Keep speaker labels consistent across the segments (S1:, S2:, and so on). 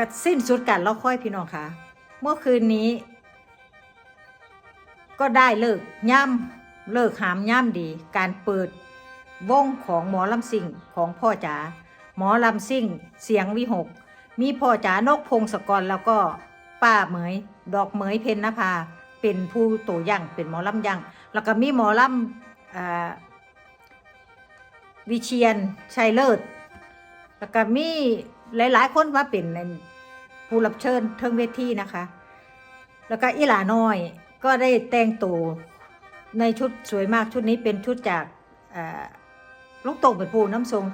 S1: ก็สิ้นสุดการรอคอยพี่น้องค่ะ เมื่อคืนนี้ ก็ได้เลิกย่ำเลิกหามย่ำดี การเปิดวงของหมอลำซิ่งของพ่อจ๋าหมอลำซิ่ง เสียงวิหก มีพ่อจ๋านกพงศกรแล้วก็ป้าเหมย ดอกเหมยเพนนภาเป็นผู้โตยั่งเป็นหมอลำยั่งแล้วก็มีหมอลำอ่าวิเชียนชัยเลิศแล้วก็มี หลาย ๆ คนมาเป็นในผู้รับเชิญเทิงเวทีนะคะ แล้วก็อีหลาน้อยก็ได้แต่งตัวในชุดสวยมากชุดนี้เป็นชุดจากลูกโต่งเป็นผู้น้ำทรง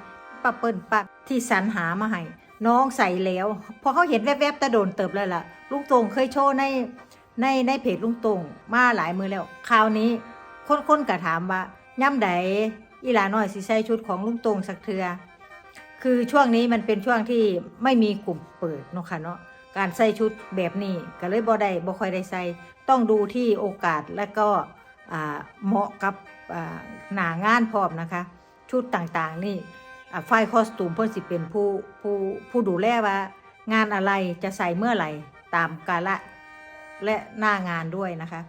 S1: ป้าเปิ้ลป้าที่สรรหามาให้น้องใส่แล้วพอเขาเห็นแวบๆตะโดนเติบเลยล่ะ ลุงตงเคยโชว์ในในในเพจลุงตงมาหลายมือแล้ว คราวนี้คนคนก็ถามว่าย่ำใดอีหลาน้อยสิใส่ชุดของลุงตงสักเทือ คือช่วงนี้มันเป็นช่วงที่ไม่มีกลุ่มเปิดเนาะค่ะเนาะการใส่ชุดแบบนี้ก็เลยบ่ได้บ่ค่อยได้ใส่ต้องดูที่โอกาสและก็เหมาะกับหนางานพร้อมนะคะ ชุดต่างๆนี่อ่าฝ่ายคอสตูมเพิ่นสิเป็นผู้ผู้ผู้ดูแลว่า งานอะไรจะใส่เมื่อไหร่ตามกาละและหน้างานด้วยนะคะ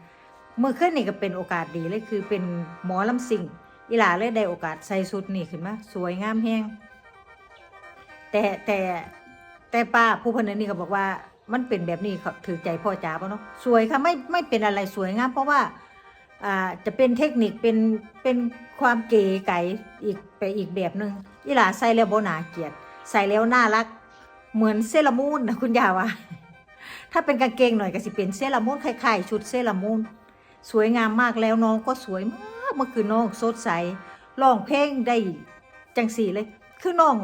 S1: เมื่อขึ้นนี่ก็เป็นโอกาสดีเลยคือเป็นหมอลำสิงอีหลาเลยได้โอกาสใส่ชุดนี่ขึ้นมาสวยงามแฮง แต่แต่แต่ป้าผู้เพนนี่ก็บอกว่ามันเป็นแบบนี้เขาถือใจพ่อจ๋าป่ะเนาะสวยค่ะไม่ไม่เป็นอะไรสวยงามเพราะว่าอ่าจะเป็นเทคนิคเป็นเป็นความเก๋ไก๋อีกไปอีกแบบหนึ่งอีหลาใส่แล้วโบนาเกลียดใส่แล้วน่ารัก เหมือนเซรามูนนะคุณยาว่าถ้าเป็นกางเกงหน่อยก็สิเป็นเซรามูนคล้ายๆชุดเซรามูนสวยงามมากแล้วน้องก็สวยมากเมื่อคืนน้องสดใสร้องเพลงได้จังสีเลย คือน้อง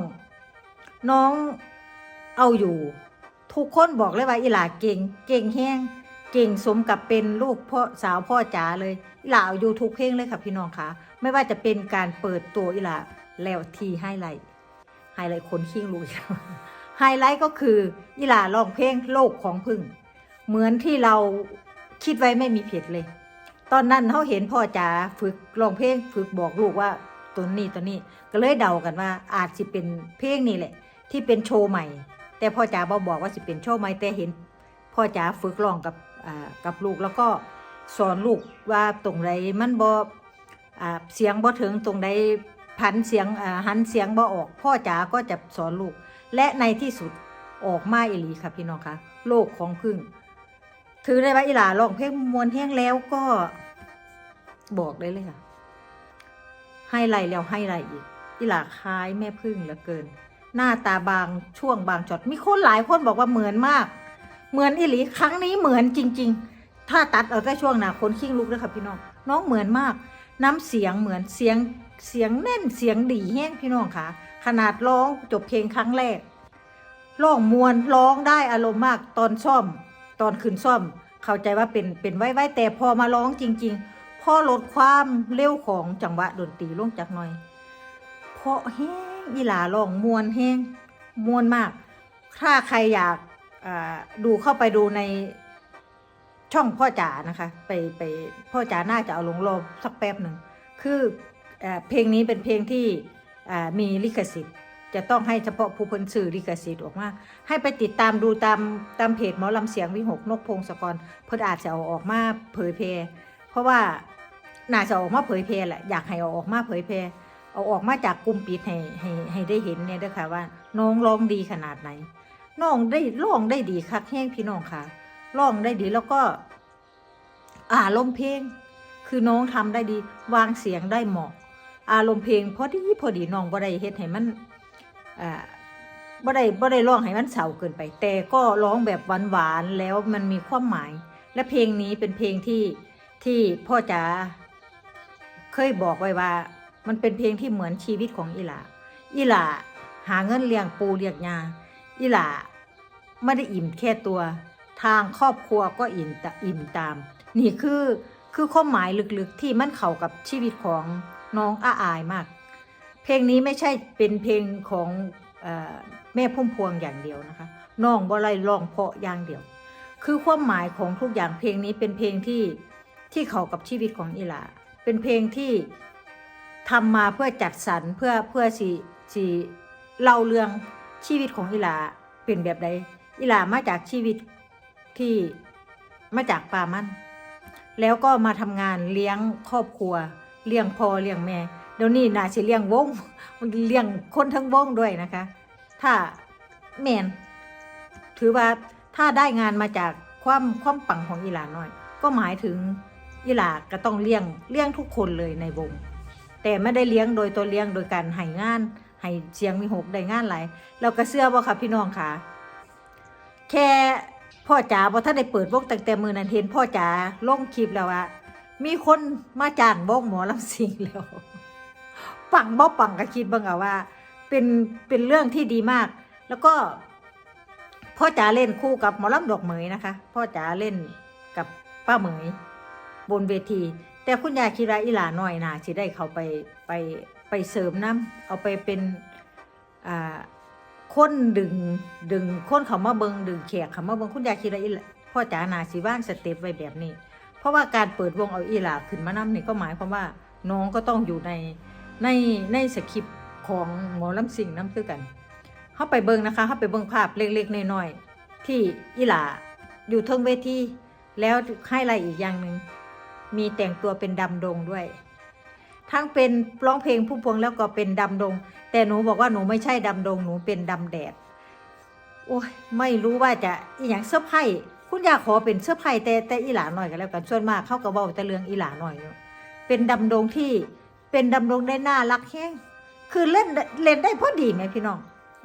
S1: น้องเอาอยู่ ทุกคนบอกเลยว่าอีหลาเก่ง เก่งแห้งเก่งสมกับเป็นลูกพ่อสาวพ่อจ๋าเลยอีหลาเอาอยู่ทุกเพลงเลยค่ะพี่น้องคะไม่ว่าจะเป็นการเปิดตัวอีหลาแล้วทีไฮไลท์ไฮไลท์คนขี้รู้ไฮไลท์ก็คืออีหลาร้องเพลงโลกของพึ่ง เหมือนที่เราคิดไว้ไม่มีผิดเลย ตอนนั้นเขาเห็นพ่อจ๋าฝึกร้องเพลงฝึกบอกลูกว่าตัวนี้ตัวนี้ก็เลยเดากันว่าอาจสิเป็นเพลงนี่แหละ ที่เป็นโชว์ใหม่ แต่พ่อจ๋าบอบอกว่าสิเป็นโชว์ใหม่แต่เห็นพ่อจ๋าฝึกร้องกับกับลูกแล้วก็สอนลูกว่าตรงใดมันบอเสียงบ่ถึงตรงใดพันเสียงหันเสียงบ่ออก พ่อจ๋าก็จะสอนลูก และในที่สุดออกมาอีหลีค่ะพี่น้องคะโลกของพึ่ง ถือได้ว่าอีหลาร้องเพลงมวนแห้งแล้วก็บอกได้เลยค่ะ ให้ไล่แล้วให้ไล่อีก อีหลาคล้ายแม่พึ่งเหลือเกิน หน้าตาบางช่วงบางจอดมีคนหลายคนบอกว่าเหมือนมาก เหมือนอีหลีครั้งนี้เหมือนจริง ๆ ถ้าตัดเอาแต่ช่วงหน้าคนขิ้งลุกเลยค่ะพี่น้อง น้องเหมือนมาก น้ำเสียงเหมือนเสียงเสียงแน่นเสียงดีแห้งพี่น้องค่ะ ขนาดร้องจบเพลงครั้งแรกร้องมวนร้องได้อารมณ์มากตอนซ่อม ตอนขึ้นซ่อม เข้าใจว่าเป็นเป็นไว้ไว้แต่พอมาร้องจริง ๆ พอลดความเร็วของจังหวะดนตรีลงจากหน่อย เพราะแห้ง อีหลาร้องมวนแห้งมวนมาก ถ้าใครอยากดูเข้าไปดูในช่องพ่อจ๋านะคะ ไปไปพ่อจ๋าน่าจะเอาลงรอบสักแป๊บหนึ่ง คือเอเพลงนี้เป็นเพลงที่มีลิขสิทธิ์ จะต้องให้เฉพาะผู้พนสื่อลิขสิทธิ์ออกมา ให้ไปติดตามดูตามตามเพจหมอลำเสียงวิหกนกพงศกรเพิ่นอาจจะเอาออกมาเผยแพร่เพราะว่าน่าจะอออกมาเผยแพร่แหละอยากให้เอาออกมาเผยแพร่ เอาออกมาจากกลุ่มปิดให้ให้ให้ได้เห็นเนี่ยเด้อค่ะว่า น้องร้องดีขนาดไหน น้องได้ร้องได้ดีคักแห้งพี่น้องค่ะร้องได้ดีแล้วก็ อารมณ์เพลง คือน้องทำได้ดี วางเสียงได้เหมาะ อารมณ์เพลงพอดีพอดีน้องบ่ได้เฮ็ดให้มันอ่าบ่ได้บ่ได้ร้องให้มันเศร้าเกินไป แต่ก็ร้องแบบหวานๆแล้วมันมีความหมาย และเพลงนี้เป็นเพลงที่ที่พ่อจ๋าเคยบอกไว้ว่า มันเป็นเพลงที่เหมือนชีวิตของอีหลาอีหลาหาเงินเลี้ยงปูเลี้ยงยาอีหลาไม่ได้อิ่มแค่ตัว ทางครอบครัวก็อิ่มตะอิ่มตาม นี่คือคือความหมายลึกๆที่มันเข้ากับชีวิตของน้องอาอายมาก เพลงนี้ไม่ใช่เป็นเพลงของอแม่พุ่มพวงอย่างเดียวนะคะน้องบ่ไรร้องเพาะอย่างเดียว คือความหมายของทุกอย่างเพลงนี้เป็นเพลงที่ที่เข้ากับชีวิตของอีหลาเป็นเพลงที่ ทำมาเพื่อจัดสรรเพื่อเพื่อสีสีเล่าเรื่องชีวิตของอีหลาเป็นแบบใดอีหลามาจากชีวิตที่มาจากป่ามัน แล้วก็มาทำงานเลี้ยงครอบครัว เลี้ยงพ่อเลี้ยงแม่เดี๋ยวนี้นาสิเลี้ยงวงเลี้ยงคนทั้งวงด้วยนะคะ ถ้าแมนถือว่าถ้าได้งานมาจากความความปังของอีหลาน้อย ก็หมายถึงอีหลาก็ต้องเลี้ยงเลี้ยงทุกคนเลยในวง แต่ไม่ได้เลี้ยงโดยตัวเลี้ยงโดยการให้งานให้เสียงมีหกได้งานหลายเราก็เชื่อว่ค่ะพี่น้องค่ะ แค่พ่อจ๋าพอท่านได้เปิดวงตั้งแต่มือนั้นเห็นพ่อจ๋าลงคลิปแล้วว่ามีคนมาจ้างวงหมอลำซิงแล้วปังบ่ปังก็คิดบิ่งเอาว่า เป็นเป็นเรื่องที่ดีมาก แล้วก็พ่อจ๋าเล่นคู่กับหมอลำดอกเหมยนะคะ พ่อจ๋าเล่นกับป้าเหมย บนเวที แต่คุณยายคิดว่าอีหลาน้อยนะสิได้เขาไปไปไปเสริมน้ำเอาไปเป็นอ่าคนดึงดึงคนเขามาเบิงดึงแขกเขามาเบิงคุณยายคิดว่าอีหลาพ่อจ๋านาสิว่างสเต็ปไว้แบบนี้ เพราะว่าการเปิดวงเอาอีหลาขึ้นมานํนี่ก็หมายความว่าน้องก็ต้องอยู่ในในในสคริปต์ของหมอลำสิงน้ำคือกันเข้าไปเบิงนะคะเข้าไปเบิงภาพเล็กๆน้อยๆที่อีหลาอยู่เทิงเวทีแล้วให้อะไรอีกอย่างหนึ่ง มีแต่งตัวเป็นดำดงด้วย ทั้งเป็นร้องเพลงผู้พวงแล้วก็เป็นดำดง แต่หนูบอกว่าหนูไม่ใช่ดำดง หนูเป็นดำแดด โอ้ยไม่รู้ว่าจะอีหยังเสื้อร์ไพ่คุณอยากขอเป็นเสื้อร์ไพ่แต่แต่อีหลาหน่อยกันแล้วกันส่วนมากเข้ากับเบาแต่เรื่องอีหลาหน่อย เป็นดำดงที่เป็นดำดงได้น่ารักแห้งคือเล่นเล่นได้พอดีไหมพี่น้อง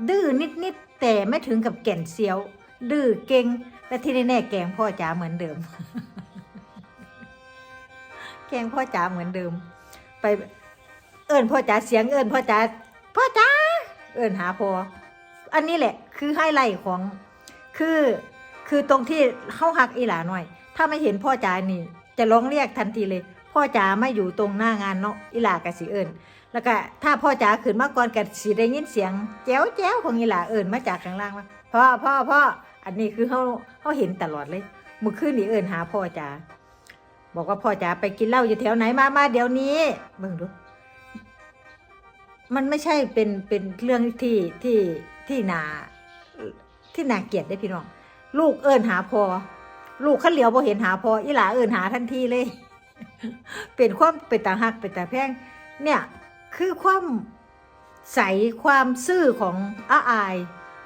S1: ดื้อนิดๆแต่ไม่ถึงกับแก่นเซียว ดื้อเก่งและที่แน่ๆแกงพ่อจ๋าเหมือนเดิม แกงพ่อจ๋าเหมือนเดิม ไปเอิญพ่อจ๋าเสียงเอิญพ่อจ๋าพ่อจ๋าเอิญหาพออันนี้แหละคือไฮไลท์ของคือคือตรงที่เข้าหักอีหลาหน่อย ถ้าไม่เห็นพ่อจ๋านี่ จะร้องเรียกทันทีเลย พ่อจ๋าไม่อยู่ตรงหน้างานเนาะอีหลากะสิเอิญแล้วก็ถ้าพ่อจ๋าขึ้นมาก่อนกะสิได้ยินเสียงแจ้วแจ้วของอีหลาเอิญมาจากข้างล่างว่าพ่อพ่อพ่ออันนี้คือเขาเขาเห็นตลอดเลยมื่อคืนนี่เอิญหาพ่อจ๋า บอกว่าพ่อจ๋าไปกินเหล้าอยู่แถวไหนมามาเดี๋ยวนี้เบิ่งดู มันไม่ใช่เป็นเป็นเรื่องที่ที่ที่นาที่นาเกลียดได้พี่น้อง ลูกเอิญหาพอ ลูกขันเหลียวพอเห็นหาพออีหลาเอิญหาทันทีเลย เป็นความเป็นตาหักเป็นตาแพงเนี่ยคือความใสความซื่อของอาอาย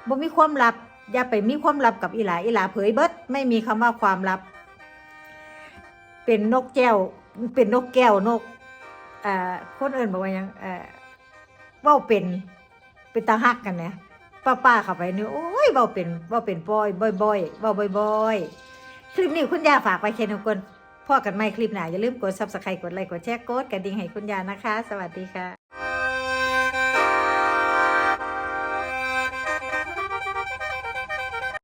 S1: บ่มีความลับ อย่าไปมีความลับกับอีหลาอีหลาเผยเบิดไม่มีคำว่าความลับ เป็นนกแก้ว เป็นนกแก้วนกอ่าคนเอื่นบอกว่ายังเอ่อเว้าเป็นเป็นตาฮักกันเนี่ยป้าป้าๆเข้าไปนี่โอ้ยเว้าเป็นเว้าเป็นปอยบ่อยบ่อยเว้าบ่อยบ่อยคลิปนี้คุณยาฝากไปแค่นี้ก่อนพ่อกันไม่คลิปหนาอย่าลืมกด subscribe กดไลค์กดแชร์กดกระดิ่งให้คุณยานะคะ สวัสดีค่ะ